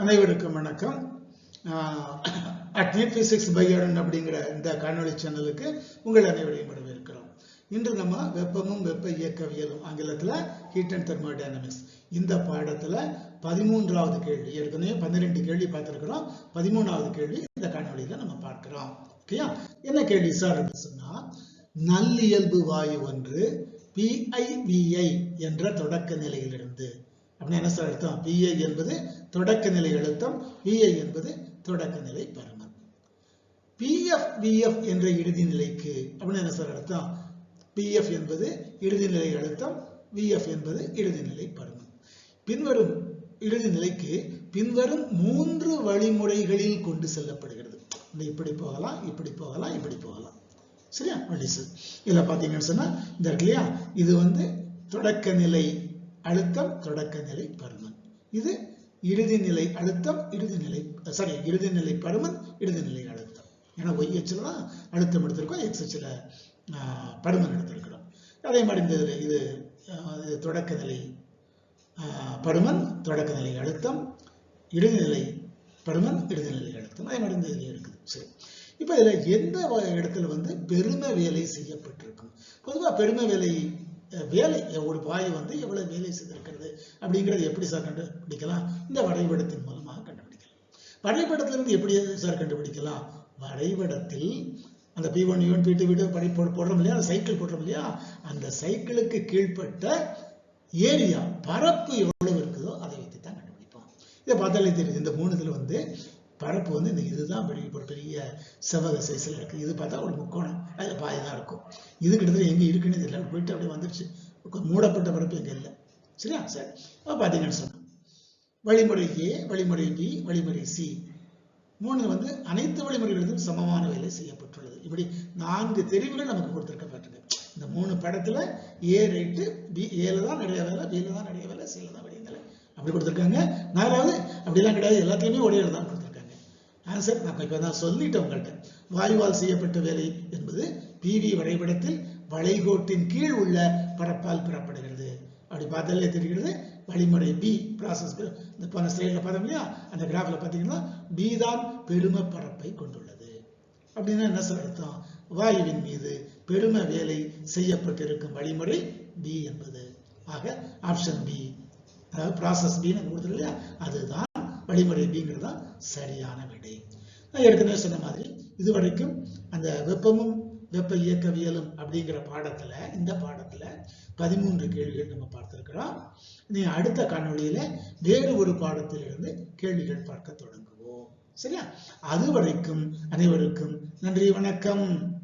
அனைவருக்கும் வணக்கம். Adnate physics பையடன் அப்படிங்கிற இந்த காணொலி சேனலுக்கு உங்கள் அனைவரையும் வரவேற்கிறோம். இன்று நம்ம வெப்பமும் வெப்ப இயக்கவியலும் ஆங்கிலத்தில் ஹீட் அண்ட் தெர்மோடைனமிக்ஸ் இந்த பாடத்தில் பதிமூன்றாவது கேள்வி ஏற்கனவே பன்னிரெண்டு கேள்வி பார்த்துருக்கிறோம். பதிமூணாவது கேள்வி இந்த காணொலியில் நம்ம பார்க்கிறோம். ஓகேயா? என்ன கேள்வி சார் அப்படின்னு சொன்னால் நல்லியல்பு வாயு ஒன்று பிஐவிஐ என்ற தொடக்க நிலையிலிருந்து அப்படின்னு என்ன சார் அர்த்தம்? பிஐ என்பது தொடக்க நிலை அழுத்தம் விஐ என்பது தொடக்க நிலை பருமன் பிஎஃப் விஎஃப் என்ற இறுதி நிலைக்கு அப்படின்னு என்ன சார் அர்த்தம்? பிஎஃப் என்பது இறுதி நிலை அழுத்தம் விஎஃப் என்பது இறுதி நிலை பருமன் பின்வரும் இறுதி நிலைக்கு பின்வரும் மூன்று வழிமுறைகளில் கொண்டு செல்லப்படுகிறது. இந்த இப்படி போகலாம் இப்படி போகலாம் இப்படி போகலாம். சரியா? வழி சார். இதில் பார்த்தீங்கன்னு சொன்னால் இந்த இல்லையா? இது வந்து தொடக்க நிலை அழுத்தம் தொடக்க நிலை பருமன். இது இறுதி நிலை அழுத்தம் இறுதி நிலை சாரி இறுதி நிலை பருமன் இறுதி நிலை அழுத்தம். ஏன்னா ஒய் அச்சில் தான் அழுத்தம் எடுத்திருக்கோம் எக்ஸ் அச்சில் பருமன் எடுத்திருக்கிறோம். அதே மாதிரி இந்த இது இது தொடக்க நிலை பருமன் தொடக்க நிலை அழுத்தம் இறுதிநிலை பருமன் இறுதிநிலை அழுத்தம். அதே மாதிரி இந்த இதில் இருக்குது. சரி. இப்போ இதில் எந்த இடத்துல வந்து பெருமை வேலை செய்யப்பட்டிருக்கும்? பொதுவாக பெருமை வேலை வேலை ஒரு பாய் வந்து எவ்வளவு வேலை செய்திருக்கிறது அப்படிங்கிறது எப்படி சார் கண்டுபிடிக்கலாம்? இந்த வரைபடத்தின் மூலமாக கண்டுபிடிக்கலாம். வரைபடத்திலிருந்து எப்படி சார் கண்டுபிடிக்கலாம்? வரைபடத்தில் அந்த பி ஒன் யூன் பி டூ வீடு படி போட போடுறோம் இல்லையா? அந்த சைக்கிள் போடுறோம் இல்லையா? அந்த சைக்கிளுக்கு கீழ்ப்பட்ட ஏரியா பரப்பு எவ்வளவு இருக்குதோ அதை வைத்து தான் கண்டுபிடிப்போம். இதை பார்த்தாலே தெரியுது இந்த மூணு இதில் வந்து பரப்பு வந்து இந்த இதுதான் பெரிய ஒரு பெரிய செவ்வக சைஸில் இருக்குது இது பார்த்தா ஒரு முக்கோணம். அதில் பாய் தான் இருக்கும். இது கிட்டத்தட்ட எங்கே இருக்குன்னு தெரியல. போயிட்டு அப்படியே வந்துடுச்சு மூடப்பட்ட பரப்பு எங்கே இல்லை. சரியா சரி அப்போ பார்த்தீங்கன்னு சொன்னோம். வழிமுறை ஏ வழிமுறை பி வழிமுறை சி மூணு வந்து அனைத்து வழிமுறைகளிலும் சமமான வேலை செய்யப்பட்டுள்ளது. இப்படி நான்கு தெரிவுகள் நமக்கு கொடுத்திருக்கப்பட்டிருக்கு இந்த மூணு படத்தில் ஏ ரைட்டு பி ஏல தான் நிறைய வேலை பில தான் நிறைய வேலை சில தான் நிறைய அப்படி கொடுத்துருக்காங்க. நாலாவது அப்படிலாம் கிடையாது. எல்லாத்துலேயுமே ஒரே தான் ஆன்சர் நான் இப்போ நான் சொல்லிட்டேன் உங்கள்கிட்ட வாயுவால் செய்யப்பட்ட வேலை என்பது பிவி வரைபடத்தில் வளைகோட்டின் கீழ் உள்ள பரப்பால் பெறப்படுகிறது. அப்படி பார்த்தாலே தெரிகிறது வழிமுறை பி ப்ராசஸ் இந்த போன ஸ்லைடில் பார்த்தோம் இல்லையா? அந்த கிராஃபில் பார்த்தீங்கன்னா பி தான் பெரும பரப்பை கொண்டுள்ளது. அப்படின்னா என்ன சார் அர்த்தம்? வாயுவின் மீது பெரும வேலை செய்யப்பட்டிருக்கும் வழிமுறை பி என்பது. ஆக ஆப்ஷன் பி அதாவது ப்ராசஸ் பின்னு கொடுத்துருக்கு இல்லையா? அதுதான் வழிமுறை பிங்கிறது தான் சரியான விடை. நான் ஏற்கனவே சொன்ன மாதிரி இதுவரைக்கும் அந்த வெப்பமும் வெப்ப இயக்கவியலும் அப்படிங்கிற பாடத்துல இந்த பாடத்துல பதிமூன்று கேள்விகள் நம்ம பார்த்துருக்கிறோம். நீ அடுத்த காணொளியில வேறு ஒரு பாடத்திலிருந்து கேள்விகள் பார்க்க தொடங்குவோம். சரியா? அது வரைக்கும் அனைவருக்கும் நன்றி வணக்கம்.